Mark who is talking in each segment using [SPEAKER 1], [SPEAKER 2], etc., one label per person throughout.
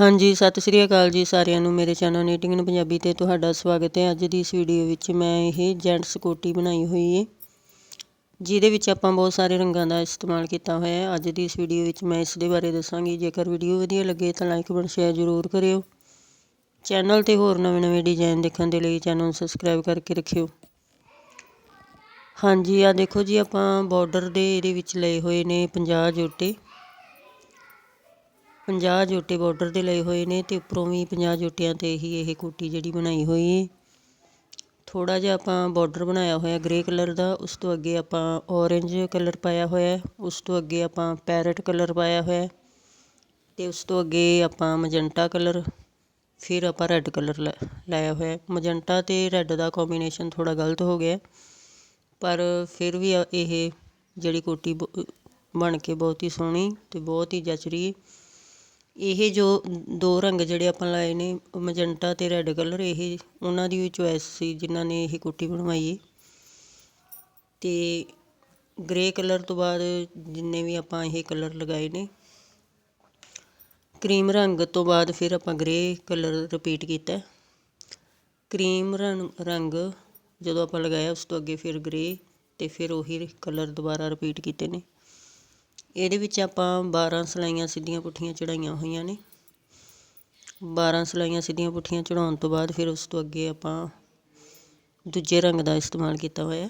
[SPEAKER 1] ਹਾਂਜੀ, ਸਤਿ ਸ੍ਰੀ ਅਕਾਲ ਜੀ ਸਾਰਿਆਂ ਨੂੰ। ਮੇਰੇ ਚੈਨਲ ਨੀਟਿੰਗ ਇਨ ਪੰਜਾਬੀ ਤੇ ਤੁਹਾਡਾ ਸਵਾਗਤ ਹੈ। ਅੱਜ ਦੀ ਇਸ ਵੀਡੀਓ ਵਿੱਚ ਮੈਂ ਇਹ ਜੈਂਟਸ ਕੋਟੀ ਬਣਾਈ ਹੋਈ ਹੈ ਜਿਹਦੇ ਵਿੱਚ ਆਪਾਂ ਬਹੁਤ ਸਾਰੇ ਰੰਗਾਂ ਦਾ ਇਸਤੇਮਾਲ ਕੀਤਾ ਹੋਇਆ ਹੈ। ਅੱਜ ਦੀ ਇਸ ਵੀਡੀਓ ਵਿੱਚ ਮੈਂ ਇਸ ਦੇ ਬਾਰੇ ਦੱਸਾਂਗੀ। ਜੇਕਰ ਵੀਡੀਓ ਵਧੀਆ ਲੱਗੇ ਤਾਂ ਲਾਈਕ ਕਮੈਂਟ ਸ਼ੇਅਰ ਜ਼ਰੂਰ ਕਰਿਓ। ਚੈਨਲ ਤੇ ਹੋਰ ਨਵੇਂ-ਨਵੇਂ ਡਿਜ਼ਾਈਨ ਦੇਖਣ ਦੇ ਲਈ ਚੈਨਲ ਨੂੰ ਸਬਸਕ੍ਰਾਈਬ ਕਰਕੇ ਰੱਖਿਓ। ਹਾਂਜੀ ਆ ਦੇਖੋ ਜੀ, ਆਪਾਂ ਬਾਰਡਰ ਦੇ ਇਹਦੇ ਵਿੱਚ ਲਏ ਹੋਏ ਨੇ 50 ਜੋਟੇ। 50 ਜੋਟੇ ਬਾਰਡਰ ਦੇ ਲਏ ਹੋਏ ਨੇ ਤੇ ਉੱਪਰੋਂ ਵੀ 50 ਜੋਟਿਆਂ ਤੇ ਹੀ ਇਹ ਕੋਟੀ ਜਿਹੜੀ ਬਣਾਈ ਹੋਈ ਹੈ ਥੋੜਾ ਜਿਹਾ ਆਪਾਂ ਬਾਰਡਰ ਬਣਾਇਆ ਹੋਇਆ ਗ੍ਰੇ ਕਲਰ ਦਾ, ਉਸ ਤੋਂ ਅੱਗੇ ਆਪਾਂ ਔਰੇਂਜ ਕਲਰ ਪਾਇਆ ਹੋਇਆ, ਉਸ ਤੋਂ ਅੱਗੇ ਆਪਾਂ ਪੈਰਟ ਕਲਰ ਪਾਇਆ ਹੋਇਆ, ਤੇ ਉਸ ਤੋਂ ਅੱਗੇ ਆਪਾਂ ਮਜੰਟਾ ਕਲਰ ਫਿਰ ਆਪਾਂ ਰੈੱਡ ਕਲਰ ਲਾਇਆ ਹੋਇਆ। ਮਜੰਟਾ ਤੇ ਰੈੱਡ ਦਾ ਕੰਬੀਨੇਸ਼ਨ ਥੋੜਾ ਗਲਤ ਹੋ ਗਿਆ, ਪਰ ਫਿਰ ਵੀ ਇਹ ਜਿਹੜੀ ਕੋਟੀ ਬਣ ਕੇ ਬਹੁਤ ਹੀ ਸੋਹਣੀ ਤੇ ਬਹੁਤ ਹੀ ਜਚ ਰਹੀ ਹੈ ਇਹ ਜੋ ਦੋ ਰੰਗ ਜਿਹੜੇ ਆਪਾਂ ਲਾਏ ਨੇ, ਮਜੰਟਾ ਤੇ ਰੈੱਡ ਕਲਰ ਇਹ ਉਹਨਾਂ ਦੀ ਚੋਇਸ ਸੀ, ਜਿਨ੍ਹਾਂ ਨੇ ਇਹ ਕੋਟੀ ਬਣਵਾਈ ਹੈ ਤੇ ਗ੍ਰੇ ਕਲਰ ਤੋਂ ਬਾਅਦ ਜਿੰਨੇ ਵੀ ਆਪਾਂ ਇਹ ਕਲਰ ਲਗਾਏ ਨੇ ਕਰੀਮ ਰੰਗ ਤੋਂ ਬਾਅਦ ਫਿਰ ਆਪਾਂ ਗ੍ਰੇ ਕਲਰ ਰਿਪੀਟ ਕੀਤਾ। ਕਰੀਮ ਰੰਗ ਜਦੋਂ ਆਪਾਂ ਲਗਾਇਆ, ਉਸ ਤੋਂ ਅੱਗੇ ਫਿਰ ਗ੍ਰੇ ਤੇ ਫਿਰ ਉਹੀ ਕਲਰ ਦੁਬਾਰਾ ਰਿਪੀਟ ਕੀਤੇ ਨੇ। ਇਹਦੇ ਵਿੱਚ ਆਪਾਂ 12 ਸਲਾਈਆਂ ਸਿੱਧੀਆਂ ਪੁੱਠੀਆਂ ਚੜਾਈਆਂ ਹੋਈਆਂ ਨੇ। 12 ਸਲਾਈਆਂ ਸਿੱਧੀਆਂ ਪੁੱਠੀਆਂ ਚੜਾਉਣ ਤੋਂ ਬਾਅਦ ਫਿਰ ਉਸ ਤੋਂ ਅੱਗੇ ਆਪਾਂ ਦੂਜੇ ਰੰਗ ਦਾ ਇਸਤੇਮਾਲ ਕੀਤਾ ਹੋਇਆ।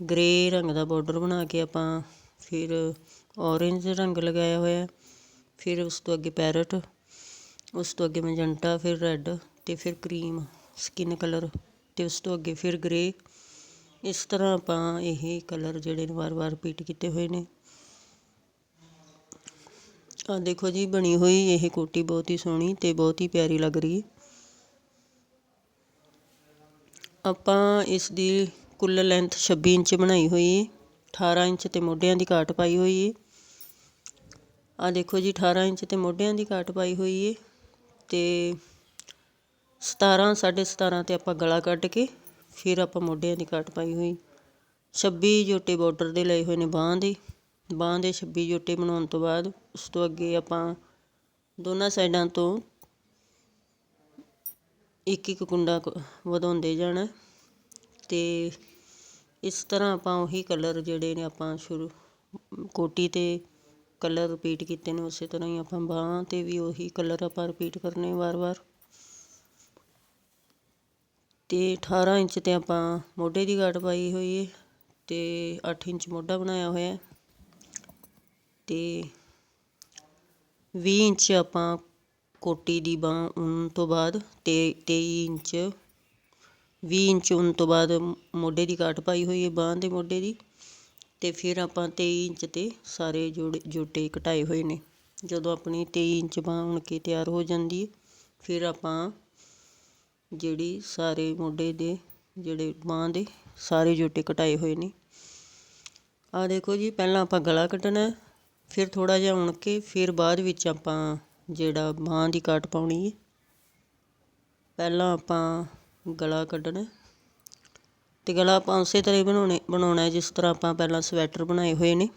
[SPEAKER 1] ਗ੍ਰੇ ਰੰਗ ਦਾ ਬਾਰਡਰ ਬਣਾ ਕੇ ਆਪਾਂ ਫਿਰ ਔਰੇਂਜ ਰੰਗ ਲਗਾਇਆ ਹੋਇਆ। ਫਿਰ ਉਸ ਤੋਂ ਅੱਗੇ ਪੈਰਟ ਉਸ ਤੋਂ ਅੱਗੇ ਮੈਜੈਂਟਾ ਫਿਰ ਰੈੱਡ ਤੇ ਫਿਰ ਕਰੀਮ ਸਕਿਨ ਕਲਰ ਤੇ ਉਸ ਤੋਂ ਅੱਗੇ ਫਿਰ ਗ੍ਰੇ ਇਸ ਤਰ੍ਹਾਂ ਆਪਾਂ ਇਹ ਕਲਰ ਜਿਹੜੇ ਨੇ ਵਾਰ-ਵਾਰ ਰਿਪੀਟ ਕੀਤੇ ਹੋਏ ਨੇ। ਆਹ ਦੇਖੋ ਜੀ, ਬਣੀ ਹੋਈ ਇਹ ਕੋਟੀ ਬਹੁਤ ਹੀ ਸੋਹਣੀ ਤੇ ਬਹੁਤ ਹੀ ਪਿਆਰੀ ਲੱਗ ਰਹੀ ਹੈ। ਆਪਾਂ ਇਸ ਦੀ ਕੁੱਲ ਲੈਂਥ 26 ਇੰਚ ਬਣਾਈ ਹੋਈ ਹੈ। 18 ਇੰਚ ਤੇ ਮੋਢਿਆਂ ਦੀ ਕਾਟ ਪਾਈ ਹੋਈ ਹੈ। ਆ ਦੇਖੋ ਜੀ 18 ਇੰਚ ਤੇ ਮੋਢਿਆਂ ਦੀ ਕਾਟ ਪਾਈ ਹੋਈ ਹੈ ਤੇ 17 17.5 ਤੇ ਆਪਾਂ ਗਲਾ ਕੱਢ ਕੇ ਫਿਰ ਆਪਾਂ ਮੋਢਿਆਂ ਦੀ ਕਾਟ ਪਾਈ ਹੋਈ। 26 ਜੋਟੇ ਬਾਰਡਰ ਦੇ ਲਏ ਹੋਏ ਨੇ ਬਾਹਾਂ ਦੇ। ਬਾਂਹ ਦੇ 26 ਜੋਟੇ ਬਣਾਉਣ ਤੋਂ ਬਾਅਦ ਉਸ ਤੋਂ ਅੱਗੇ ਆਪਾਂ ਦੋਨਾਂ ਸਾਈਡਾਂ ਤੋਂ ਇੱਕ ਇੱਕ ਕੁੰਡਾ ਵਧਾਉਂਦੇ ਜਾਣਾ। ਤੇ ਇਸ ਤਰ੍ਹਾਂ ਆਪਾਂ ਉਹੀ ਕਲਰ ਜਿਹੜੇ ਨੇ ਆਪਾਂ ਸ਼ੁਰੂ ਕੋਟੀ ਤੇ ਕਲਰ ਰਿਪੀਟ ਕੀਤੇ ਨੇ, ਉਸੇ ਤਰ੍ਹਾਂ ਹੀ ਆਪਾਂ ਬਾਹਾਂ ਤੇ ਵੀ ਉਹੀ ਕਲਰ ਆਪਾਂ ਰਿਪੀਟ ਕਰਨੇ ਵਾਰ-ਵਾਰ। ਤੇ 18 ਇੰਚ ਤੇ ਆਪਾਂ ਮੋਢੇ ਦੀ ਗਾਟ ਪਾਈ ਹੋਈ ਹੈ ਤੇ 8 ਇੰਚ ਮੋਢਾ ਬਣਾਇਆ ਹੋਇਆ। ਅਤੇ ਵੀਹ ਇੰਚ ਆਪਾਂ ਕੋਟੀ ਦੀ ਬਾਂਹ ਉਨ ਤੋਂ ਬਾਅਦ ਤੇ ਤੇਈ ਇੰਚ, ਵੀਹ ਇੰਚ ਉਨ ਤੋਂ ਬਾਅਦ ਮੋਢੇ ਦੀ ਕਾਟ ਪਾਈ ਹੋਈ ਹੈ ਬਾਂਹ ਦੇ ਮੋਢੇ ਦੀ ਅਤੇ ਫਿਰ ਆਪਾਂ ਤੇਈ ਇੰਚ ਤੇ ਸਾਰੇ ਜੋੜੇ, ਜੋਟੇ ਘਟਾਏ ਹੋਏ ਨੇ। ਜਦੋਂ ਆਪਣੀ ਤੇਈ ਇੰਚ ਬਾਂਹ ਉਣ ਕੇ ਤਿਆਰ ਹੋ ਜਾਂਦੀ ਹੈ, ਫਿਰ ਆਪਾਂ ਜਿਹੜੀ ਸਾਰੇ ਮੋਢੇ ਦੇ ਜਿਹੜੇ ਬਾਂਹ ਦੇ ਸਾਰੇ ਜੋਟੇ ਘਟਾਏ ਹੋਏ ਨੇ। ਆ ਦੇਖੋ ਜੀ, ਪਹਿਲਾਂ ਆਪਾਂ ਗਲਾ ਕੱਟਣਾ ਫਿਰ ਥੋੜ੍ਹਾ ਜਿਹਾ ਉਣ ਕੇ ਫਿਰ ਬਾਅਦ ਵਿੱਚ ਆਪਾਂ ਜਿਹੜਾ ਬਾਂਹ ਦੀ ਕਾਟ ਪਾਉਣੀ ਹੈ ਪਹਿਲਾਂ ਆਪਾਂ ਗਲਾ ਕੱਢਣਾ। ਅਤੇ ਗਲਾ ਆਪਾਂ ਉਸੇ ਤਰ੍ਹਾਂ ਹੀ ਬਣਾਉਣੇ, ਬਣਾਉਣਾ ਜਿਸ ਤਰ੍ਹਾਂ ਆਪਾਂ ਪਹਿਲਾਂ ਸਵੈਟਰ ਬਣਾਏ ਹੋਏ ਨੇ।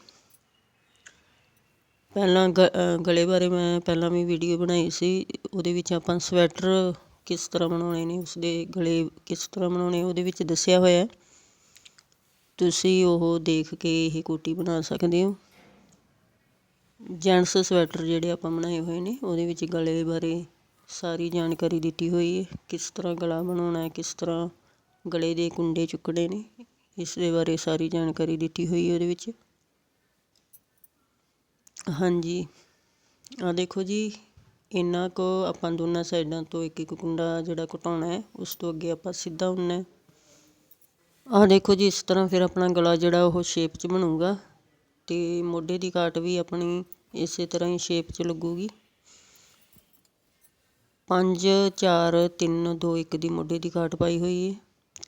[SPEAKER 1] ਪਹਿਲਾਂ ਗਲੇ ਬਾਰੇ ਮੈਂ ਪਹਿਲਾਂ ਵੀ ਵੀਡੀਓ ਬਣਾਈ ਸੀ। ਉਹਦੇ ਵਿੱਚ ਆਪਾਂ ਸਵੈਟਰ ਕਿਸ ਤਰ੍ਹਾਂ ਬਣਾਉਣੇ ਨੇ, ਉਸਦੇ ਗਲੇ ਕਿਸ ਤਰ੍ਹਾਂ ਬਣਾਉਣੇ, ਉਹਦੇ ਵਿੱਚ ਦੱਸਿਆ ਹੋਇਆ। ਤੁਸੀਂ ਉਹ ਦੇਖ ਕੇ ਇਹ ਕੋਟੀ ਬਣਾ ਸਕਦੇ ਹੋ। ਜੈਂਟਸ ਸਵੈਟਰ ਜਿਹੜੇ ਆਪਾਂ ਬਣਾਏ ਹੋਏ ਨੇ, ਉਹਦੇ ਵਿੱਚ ਗਲੇ ਬਾਰੇ ਸਾਰੀ ਜਾਣਕਾਰੀ ਦਿੱਤੀ ਹੋਈ ਹੈ। ਕਿਸ ਤਰ੍ਹਾਂ ਗਲਾ ਬਣਾਉਣਾ ਕਿਸ ਤਰ੍ਹਾਂ ਗਲੇ ਦੇ ਕੁੰਡੇ ਚੁੱਕਣੇ ਨੇ, ਇਸ ਦੇ ਬਾਰੇ ਸਾਰੀ ਜਾਣਕਾਰੀ ਦਿੱਤੀ ਹੋਈ ਹੈ ਉਹਦੇ ਵਿੱਚ। ਹਾਂਜੀ ਆ ਦੇਖੋ ਜੀ, ਇੰਨਾ ਕੁ ਆਪਾਂ ਦੋਨਾਂ ਸਾਈਡਾਂ ਤੋਂ ਇੱਕ ਇੱਕ ਕੁੰਡਾ ਜਿਹੜਾ ਘਟਾਉਣਾ ਹੈ, ਉਸ ਤੋਂ ਅੱਗੇ ਆਪਾਂ ਸਿੱਧਾ ਉਣਨਾ ਆਹ ਦੇਖੋ ਜੀ, ਇਸ ਤਰ੍ਹਾਂ ਫਿਰ ਆਪਣਾ ਗਲਾ ਜਿਹੜਾ ਉਹ ਸ਼ੇਪ 'ਚ ਬਣੂਗਾ। ਅਤੇ ਮੋਢੇ ਦੀ ਕਾਟ ਵੀ ਆਪਣੀ ਇਸੇ ਤਰ੍ਹਾਂ ਹੀ ਸ਼ੇਪ 'ਚ ਲੱਗੂਗੀ। 5 4 3 2 1 ਦੀ ਮੋਢੇ ਦੀ ਕਾਟ ਪਾਈ ਹੋਈ ਹੈ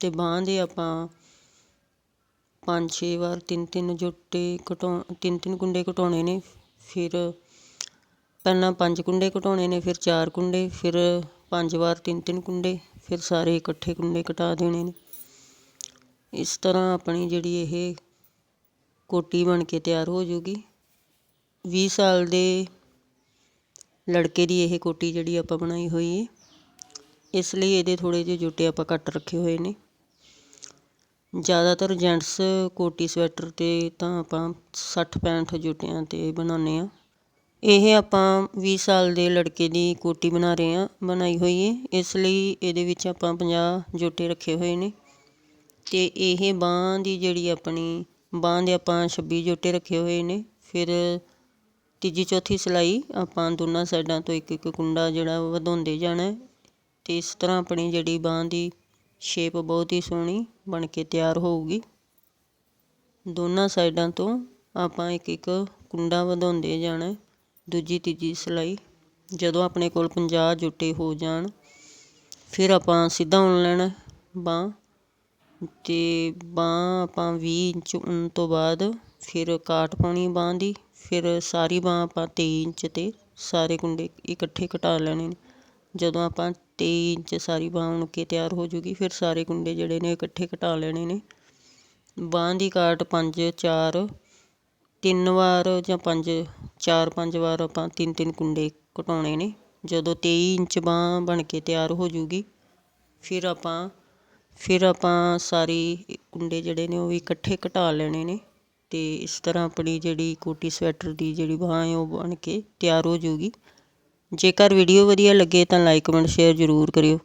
[SPEAKER 1] ਤੇ ਬਾਹਾਂ ਦੇ ਆਪਾਂ 5 6 ਵਾਰ 3 3 ਜੋਟੇ ਘਟਾ 3 3 ਕੁੰਡੇ ਘਟਾਉਣੇ ਨੇ। ਫਿਰ ਪਹਿਲਾਂ ਪੰਜ ਕੁੰਡੇ ਘਟਾਉਣੇ ਨੇ, ਫਿਰ ਚਾਰ ਕੁੰਡੇ, ਫਿਰ ਪੰਜ ਵਾਰ 3 3 ਕੁੰਡੇ, ਫਿਰ ਸਾਰੇ ਇਕੱਠੇ ਕੁੰਡੇ ਘਟਾ ਦੇਣੇ ਨੇ। ਇਸ ਤਰ੍ਹਾਂ ਆਪਣੀ ਜਿਹੜੀ ਇਹ ਕੋਟੀ ਬਣ ਕੇ ਤਿਆਰ ਹੋ ਜੂਗੀ। 20 ਸਾਲ ਦੇ ਲੜਕੇ ਦੀ ਇਹ ਕੋਟੀ ਜਿਹੜੀ ਆਪਾਂ ਬਣਾਈ ਹੋਈ ਹੈ ਇਸ ਲਈ ਇਹਦੇ ਥੋੜ੍ਹੇ ਜਿਹੇ ਜੁੱਟੇ ਆਪਾਂ ਕੱਟ ਰੱਖੇ ਹੋਏ ਨੇ। ਜ਼ਿਆਦਾਤਰ ਜੈਂਟਸ ਕੋਟੀ ਸਵੈਟਰ 'ਤੇ ਤਾਂ ਆਪਾਂ 60 65 ਜੁੱਟਿਆਂ 'ਤੇ ਬਣਾਉਂਦੇ ਹਾਂ। ਇਹ ਆਪਾਂ 20 ਸਾਲ ਦੇ ਲੜਕੇ ਦੀ ਕੋਟੀ ਬਣਾ ਰਹੇ ਹਾਂ, ਬਣਾਈ ਹੋਈ ਹੈ ਇਸ ਲਈ ਇਹਦੇ ਵਿੱਚ ਆਪਾਂ 50 ਜੁੱਟੇ ਰੱਖੇ ਹੋਏ ਨੇ। ਅਤੇ ਇਹ ਬਾਂਹ ਦੀ ਜਿਹੜੀ ਆਪਣੀ ਬਾਂਹ ਦੇ ਆਪਾਂ 26 ਜੋਟੇ ਰੱਖੇ ਹੋਏ ਨੇ, ਫਿਰ ਤੀਜੀ ਚੌਥੀ ਸਿਲਾਈ ਆਪਾਂ ਦੋਨਾਂ ਸਾਈਡਾਂ ਤੋਂ ਇੱਕ ਇੱਕ ਕੁੰਡਾ ਜਿਹੜਾ ਵਧਾਉਂਦੇ ਜਾਣਾ ਅਤੇ ਇਸ ਤਰ੍ਹਾਂ ਆਪਣੀ ਜਿਹੜੀ ਬਾਂਹ ਦੀ ਸ਼ੇਪ ਬਹੁਤ ਹੀ ਸੋਹਣੀ ਬਣ ਕੇ ਤਿਆਰ ਹੋਊਗੀ। ਦੋਨਾਂ ਸਾਈਡਾਂ ਤੋਂ ਆਪਾਂ ਇੱਕ ਇੱਕ ਕੁੰਡਾ ਵਧਾਉਂਦੇ ਜਾਣਾ ਦੂਜੀ, ਤੀਜੀ ਸਿਲਾਈ, ਜਦੋਂ ਆਪਣੇ ਕੋਲ 50 ਜੁੱਟੇ ਹੋ ਜਾਣ, ਫਿਰ ਆਪਾਂ ਸਿੱਧਾ ਉਣ ਲੈਣਾ ਬਾਂਹ। ਅਤੇ ਬਾਂਹ ਆਪਾਂ ਵੀਹ ਇੰਚ ਉਣ ਤੋਂ ਬਾਅਦ ਫਿਰ ਕਾਟ ਪਾਉਣੀ ਬਾਂਹ ਦੀ, ਫਿਰ ਸਾਰੀ ਬਾਂਹ ਆਪਾਂ ਤੇਈ ਇੰਚ 'ਤੇ ਸਾਰੇ ਕੁੰਡੇ ਇਕੱਠੇ ਕਟਾ ਲੈਣੇ ਨੇ। ਜਦੋਂ ਆਪਾਂ ਤੇਈ ਇੰਚ ਸਾਰੀ ਬਾਂਹ ਉਣ ਕੇ ਤਿਆਰ ਹੋ ਜੂਗੀ, ਫਿਰ ਸਾਰੇ ਕੁੰਡੇ ਜਿਹੜੇ ਨੇ ਇਕੱਠੇ ਕਟਾ ਲੈਣੇ ਨੇ। ਬਾਂਹ ਦੀ ਕਾਟ 5 4 ਤਿੰਨ ਵਾਰ ਜਾਂ ਪੰਜ, ਚਾਰ, ਪੰਜ ਵਾਰ ਆਪਾਂ ਤਿੰਨ ਤਿੰਨ ਕੁੰਡੇ ਘਟਾਉਣੇ ਨੇ। ਜਦੋਂ ਤੇਈ ਇੰਚ ਬਾਂਹ ਬਣ ਕੇ ਤਿਆਰ ਹੋ ਜੂਗੀ, ਫਿਰ ਆਪਾਂ ਫਿਰ ਆਪਾਂ ਸਾਰੇ ਕੁੰਡੇ ਜਿਹੜੇ ਨੇ ਉਹ ਵੀ ਇਕੱਠੇ ਘਟਾ ਲੈਣੇ ਨੇ ਅਤੇ ਇਸ ਤਰ੍ਹਾਂ ਆਪਣੀ ਜਿਹੜੀ ਕੋਟੀ ਸਵੈਟਰ ਦੀ ਜਿਹੜੀ ਬਾਂਹ ਹੈ ਉਹ ਬਣ ਕੇ ਤਿਆਰ ਹੋ ਜੂਗੀ। ਜੇਕਰ ਵੀਡੀਓ ਵਧੀਆ ਲੱਗੇ ਤਾਂ ਲਾਈਕ ਕਮੈਂਟ ਸ਼ੇਅਰ ਜ਼ਰੂਰ ਕਰਿਓ।